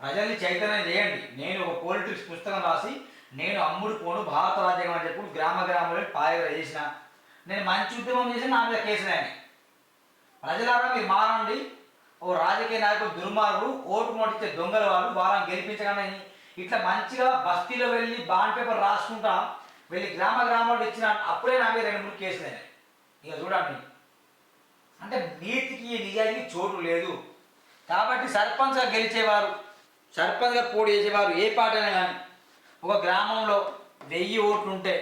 ప్రజల్ని చైతన్యం చేయండి. నేను ఒక పొలిటిక్స్ పుస్తకం రాసి నేను అమ్ముడు పోను భారత రాజ్యాంగం అని చెప్పి గ్రామ గ్రామంలో పాయగా చేసిన నేను మంచి ఉద్యమం చేసి నా మీద కేసులేని ప్రజలారా మీరు మారండి. ఓ రాజకీయ నాయకుడు దుర్మార్గుడు ఓటు మొట్టించే దొంగల వాళ్ళు వాళ్ళని గెలిపించగానే ఇట్లా మంచిగా బస్తీలో వెళ్ళి బాండ్ పేపర్ రాసుకుంటా వెళ్ళి గ్రామ గ్రామంలో ఇచ్చిన అప్పుడే నా మీద రెండు మూడు కేసులు అయినాయి. ఇక చూడండి. అంటే నీతికి నిజానికి చోటు లేదు. కాబట్టి సర్పంచ్గా గెలిచేవారు సర్పంచ్గా పోటీ చేసేవారు ఏ పార్టీ అయినా కానీ. ఒక గ్రామంలో వెయ్యి ఓట్లు ఉంటే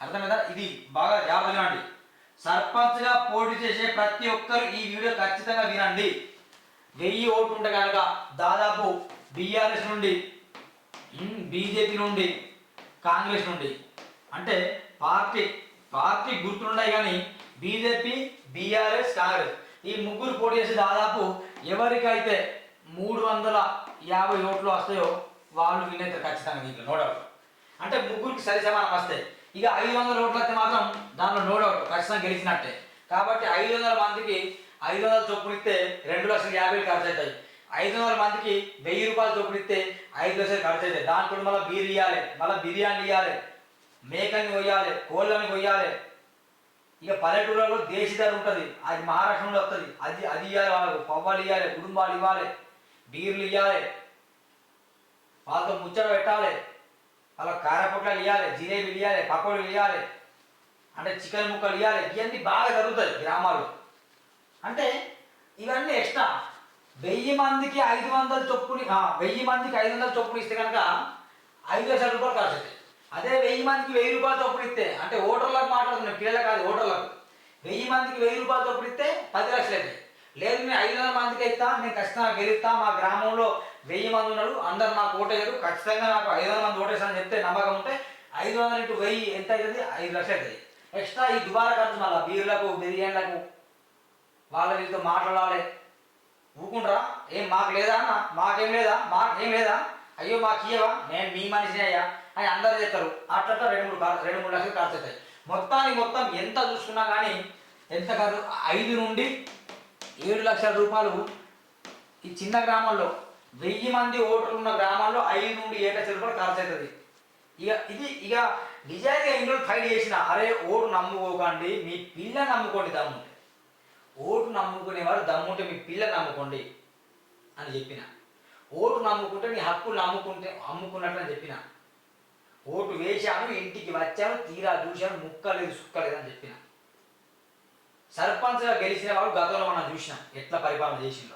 అర్థమైందా? ఇది బాగా జాగ్రత్తగా వినండి. సర్పంచ్గా పోటీ చేసే ప్రతి ఒక్కరు ఈ వీడియో ఖచ్చితంగా వినండి. వెయ్యి ఓట్లు ఉంటే కనుక దాదాపు బీఆర్ఎస్ నుండి బీజేపీ నుండి కాంగ్రెస్ నుండి. అంటే పార్టీ పార్టీ గుర్తుండయి కానీ బీజేపీ బీఆర్ఎస్ కాంగ్రెస్. ఈ ముగ్గురు పోటీ చేసి దాదాపు ఎవరికైతే మూడు వందల యాభై ఓట్లు వస్తాయో వాళ్ళు వినేస్తారు ఖచ్చితంగా దీంట్లో నో డౌట్ అంటే ముగ్గురికి సరి సమానం వస్తాయి. ఇక ఐదు వందల ఓట్లు అయితే మాత్రం దాంట్లో నో డౌట్ ఖచ్చితంగా గెలిచినట్టే. కాబట్టి ఐదు వందల మందికి ఐదు వందల చొప్పున ఇస్తే రెండు లక్షల యాభై ఖర్చు అవుతాయి. ఐదు వందల మందికి వెయ్యి రూపాయలు చొప్పున ఇస్తే ఐదు లక్షలు ఖర్చు అవుతాయి. దాంట్లో మళ్ళీ బీర్ ఇవ్వాలి మళ్ళీ బిర్యానీ ఇవ్వాలి మేకని కొయ్యాలి కోళ్ళని కొయ్యాలి ఇక పల్లెటూళ్ళలో దేశీదారు ఉంటుంది. అది మహారాష్ట్రంలో వస్తుంది. అది అది ఇవ్వాలి వాళ్ళకు. పవ్వాలు ఇవ్వాలి కుటుంబాలు ఇవ్వాలి. బీర్లు ఇవ్వాలి వాళ్ళతో ముచ్చట పెట్టాలి. వాళ్ళ కారపొట్లాలు ఇవ్వాలి జిలేబీలు ఇవ్వాలి పకోడీలు ఇవ్వాలి అంటే చికెన్ ముక్కలు ఇవ్వాలి ఇవన్నీ బాగా జరుగుతాయి గ్రామాల్లో. అంటే ఇవన్నీ ఎక్స్ట్రా. వెయ్యి మందికి ఐదు వందల చొప్పుని వెయ్యి మందికి ఐదు వందల చొప్పులు ఇస్తే కనుక ఐదు లక్షల రూపాయలు ఖర్చు అవుతాయి. అదే వెయ్యి మందికి వెయ్యి రూపాయలు చొప్పులు ఇస్తే అంటే ఓటర్లకు పిల్లలకు కాదు ఓటర్లకు వెయ్యి మందికి వెయ్యి రూపాయలు చొప్పున ఇస్తే పది లక్షలు అవుతాయి. లేదు నేను ఐదు వందల మందికి ఇస్తా నేను ఖచ్చితంగా గెలుస్తా మా గ్రామంలో వెయ్యి మంది ఉన్నారు అందరు నాకు ఓటేయరు ఖచ్చితంగా నాకు ఐదు వందల మంది ఓటేసారని చెప్తే నమ్మకం ఉంటే ఐదు వందల ఇంటూ వెయ్యి ఎంత అవుతుంది? ఐదు లక్షలు అవుతుంది. ఎక్స్ట్రా ఈ దుబారా ఖర్చు మళ్ళీ బీర్లకు బిర్యానీలకు వాళ్ళ వీళ్ళతో మాట్లాడాలి. ఊకుండ్రా ఏం మాకు లేదా అన్న? మాకేం లేదా? మాకేం లేదా? అయ్యో మాకు ఇయ్యవా? నేను మీ మనిషిని అయ్యా అని అందరు చెప్తారు. అట్లా రెండు మూడు రెండు మూడు లక్షలు ఖర్చు అవుతాయి. మొత్తాన్ని మొత్తం ఎంత చూసుకున్నా కానీ ఎంత కాదు ఐదు నుండి ఏడు లక్షల రూపాయలు ఈ చిన్న గ్రామంలో వెయ్యి మంది ఓటర్లు ఉన్న గ్రామాల్లో ఐదు నుండి ఏడు లక్షల రూపాయలు ఖర్చు అవుతుంది. ఇక ఇది ఇక నిజాయితీగా ఎన్ని రోజులు ఫైట్ చేసిన అరే ఓటు నమ్ముకోకండి మీ పిల్ల నమ్ముకోండి దమ్ముంటే. ఓటు నమ్ముకునేవారు దమ్ముంటే మీ పిల్ల నమ్ముకోండి అని చెప్పిన. ఓటు నమ్ముకుంటే నీ హక్కులు నమ్ముకుంటే అమ్ముకున్నట్లు అని చెప్పిన. ఓటు వేశాను ఇంటికి వచ్చాను తీరా చూశాను ముక్కలేదు సుక్కలేదు అని చెప్పిన. సర్పంచ్గా గెలిచిన వాడు గతంలో మనం చూసినాం ఎట్లా పరిపాలన చేసిందో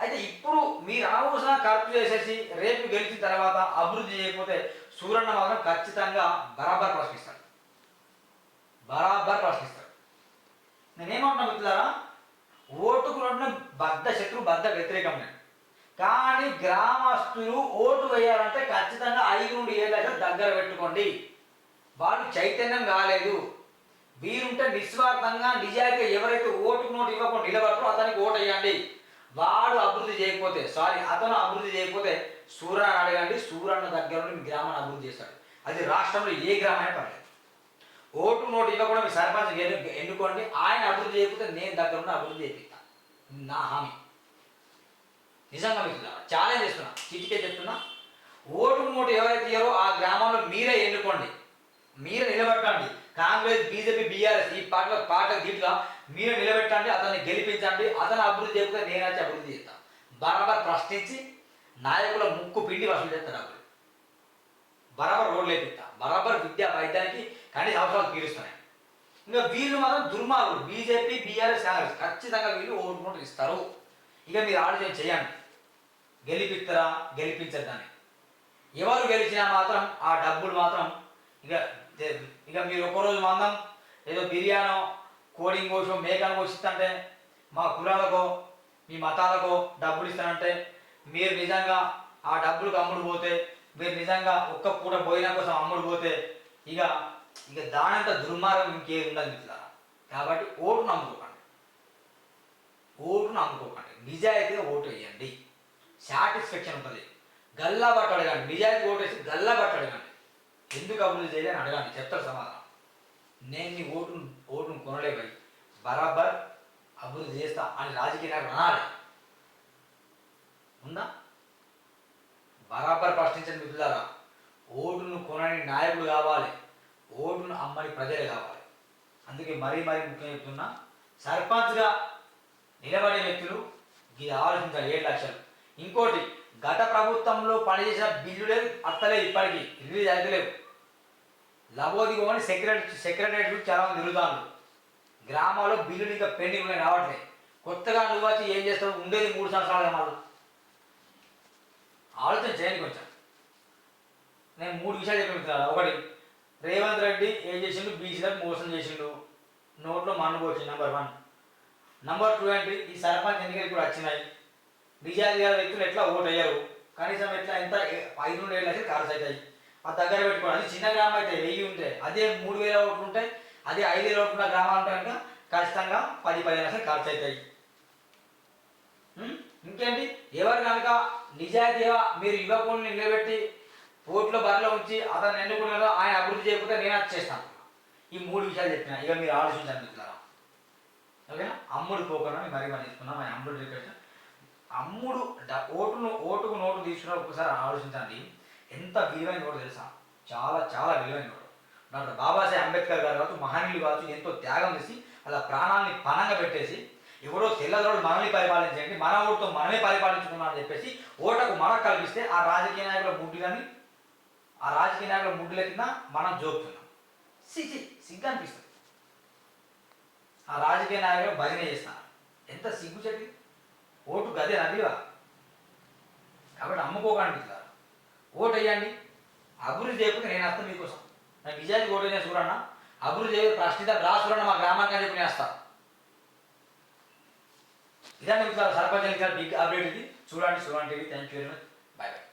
అయితే ఇప్పుడు మీరు ఆలోచన ఖర్చు చేసేసి రేపు గెలిచిన తర్వాత అభివృద్ధి చేయకపోతే సూరన్న మాత్రం ఖచ్చితంగా బరాబర్ ప్రశ్నిస్తాడు. బరాబర్ ప్రశ్నిస్తాడు. నేనేమంటున్నా మిత్రులారా? ఓటుకు బద్ద శత్రు బద్ద వ్యతిరేకం నేను కానీ గ్రామస్తులు ఓటు వేయాలంటే ఖచ్చితంగా ఐదు నుండి ఏడు లక్షలు దగ్గర పెట్టుకోండి. వాళ్ళు చైతన్యం కాలేదు. వీరుంటే నిస్వార్థంగా నిజాయితీ ఎవరైతే ఓటు నోటు ఇవ్వకుండా నిలబడతారో అతనికి ఓటు వేయండి. వాడు అభివృద్ధి చేయకపోతే సారీ అతను అభివృద్ధి చేయకపోతే సూర్యని అడగండి సూర్యన్న దగ్గర నుండి గ్రామాన్ని అభివృద్ధి చేస్తాడు. అది రాష్ట్రంలో ఏ గ్రామైనా పర్లేదు. ఓటు నోటు ఇవ్వకుండా మీ సర్పంచ్ ఎన్ను- ఎన్నుకోండి. ఆయన అభివృద్ధి చేయకపోతే నేను దగ్గర ఉన్న అభివృద్ధి చేపిస్తాను నా హామీ. నిజంగా మీకు ఛాలెంజ్ చేస్తున్నా? చిటికే చెప్తున్నా. ఓటు నోటు ఎవరైతే ఇయ్యారో ఆ గ్రామంలో మీరే ఎన్నుకోండి. మీరే నిలబెట్టండి. కాంగ్రెస్ బీజేపీ బీఆర్ఎస్ ఈ పార్టీల పార్టీ దీంట్లో మీరే నిలబెట్టండి అతన్ని గెలిపించండి అతను అభివృద్ధి చేయకపోతే నేను వచ్చి అభివృద్ధి చేస్తాను బరాబర్ ప్రశ్నించి నాయకుల ముక్కు పిండి వసూలు చేస్తారు అప్పుడు బరాబర్ రోడ్లు వేపిస్తా. బరాబర్ విద్యా వైద్యానికి కనీస అవసరాలు తీరుస్తున్నాయి. ఇంకా వీళ్ళు మాత్రం దుర్మార్గులు. బీజేపీ బీఆర్ఎస్ కాంగ్రెస్ ఖచ్చితంగా వీళ్ళు ఓటు ఇస్తారు. ఇక మీరు ఆలోచన చేయండి. గెలిపిస్తారా? గెలిపించద్దని. ఎవరు గెలిచినా మాత్రం ఆ డబ్బులు మాత్రం ఇక ఇక మీరు ఒకరోజు మందం ఏదో బిర్యానో కోడింగ్ కోసం మేకను కోసిస్తంటే మా కులాలకో మీ మతాలకో డబ్బులు ఇస్తానంటే మీరు నిజంగా ఆ డబ్బులకు అమ్ముడు పోతే మీరు నిజంగా ఒక్క పూట భోజనం కోసం అమ్ముడు పోతే ఇక ఇక దానంత దుర్మార్గం ఇంకేది ఉండదు మిత్రులారా. కాబట్టి ఓటు నమ్ముకోకండి. ఓటు నమ్ముకోకండి. నిజాయితీగా ఓటు వేయండి. సాటిస్ఫాక్షన్ ఉంటుంది. గల్లా బట్ట అడగండి నిజాయితీ ఓటేసి గల్లా బట్ట అడగండి ఎందుకు అభివృద్ధి చేయలేని అడగండి చెప్తారు సమాధానం. నేను నీ ఓటును ఓటును కొనలేవై బరాబర్ అభివృద్ధి చేస్తా అని రాజకీయ నాయకుడు అనాలి. ఉందా? బరాబర్ ప్రశ్నించండి మిత్రులారా ఓటును కొనని నాయకుడు కావాలి. ఓటును అమ్మని ప్రజలు కావాలి. అందుకే మరీ మరీ ముఖ్యం చెప్తున్నా సర్పంచ్గా నిలబడే వ్యక్తులు ఇది ఆలోచించాలి ఏడు లక్షలు. ఇంకోటి గత ప్రభుత్వంలో పనిచేసిన బిల్లులే అత్తలేదు ఇప్పటికీ రిలీజ్ అవుతలేవు లబోదిగోని సెక్రటరీ సెక్రటరీ చాలా మంది తిరుగుతాను గ్రామాల్లో బిల్లులు ఇంకా పెండింగ్ ఉన్నాయి రావట్లేదు కొత్తగా నువ్వు వచ్చి ఏం చేస్తావు? ఉండేది మూడు సంవత్సరాలుగా మళ్ళీ ఆలోచన చేయండి కొంచెం. నేను మూడు విషయాలు చెప్పిన ఒకటి రేవంత్ రెడ్డి ఏం చేసిండు? బీసీలకు మోసం చేసిండు. నోట్లో మన్ను పోసిండు నెంబర్ వన్ నెంబర్ టూ ఏంటి? ఈ సర్పంచ్ ఎన్నికలు కూడా వచ్చినాయి. నిజాయితీ గల వ్యక్తులు ఎట్లా ఓటు అయ్యారు కనీసం ఎట్లా ఎంత ఐదు నుండి ఏడు లక్షలు ఖర్చు అవుతాయి. ఆ దగ్గర పెట్టుకోవాలి అది చిన్న గ్రామం అయితే వెయ్యి ఉంటాయి అదే మూడు వేల ఓట్లు ఉంటాయి అదే ఐదు వేల ఓట్లు ఉన్న గ్రామాలు ఉంటాయి కనుక ఖచ్చితంగా పది పదిహేను లక్షలు ఖర్చు అవుతాయి. ఇంకేంటి? ఎవరు కనుక నిజాయితీగా మీరు యువకుడిని నిలబెట్టి ఓట్లో బరిలో ఉంచి అతను ఎన్నుకున్నారో ఆయన అభివృద్ధి చేయకపోతే నేను అది చేస్తాను. ఈ మూడు విషయాలు చెప్పిన. ఇక మీరు ఆలోచించాను మిత్రులారా. ఓకేనా? అమ్ముడు పోకుండా మరి మరి తీసుకున్నాం ఆయన అమ్ముడు రిక్వెస్ట్. అమ్ముడు ఓటును ఓటుకు నోటు తీసుకున్న ఒకసారి ఆలోచించండి. ఎంత విలువైన ఓటు తెలుసా? చాలా చాలా విలువైన ఓటు డాక్టర్ బాబాసాహెబ్ అంబేద్కర్ గారు కావచ్చు మహనీయులు కావచ్చు ఎంతో త్యాగం చేసి అలా ప్రాణాన్ని పణంగా పెట్టేసి ఎవరో తెల్లదోడు మనల్ని పరిపాలించండి మన ఓటుతో మనమే పరిపాలించుకున్నాం అని చెప్పేసి ఓటకు మనకు కల్పిస్తే ఆ రాజకీయ నాయకుల ముడ్డులని ఆ రాజకీయ నాయకుల ముడ్డుల కింద మనం జోపుతున్నాం సిచి సిగ్గు అనిపిస్తుంది ఆ రాజకీయ నాయకులు భజన చేస్తున్నారు. ఎంత సిగ్గు చెప్పి ఓటు గదే అదివా కాబట్టి అమ్ముకోకండి ఇట్లా. ఓటు వేయండి అభివృద్ధి చేయకుండా నేను వస్తాను మీకోసం. నా నిజానికి ఓటు అయినా చూడన్న అభివృద్ధి చేయ ప్రశ్నిత రా మా గ్రామానికి అని చెప్పి నేను వస్తా. ఇదండి మిత్రులారా, సర్పంచ్ ఎన్నికల అప్డేట్ ఇది. చూడండి చూడండి. Thank you very much bye bye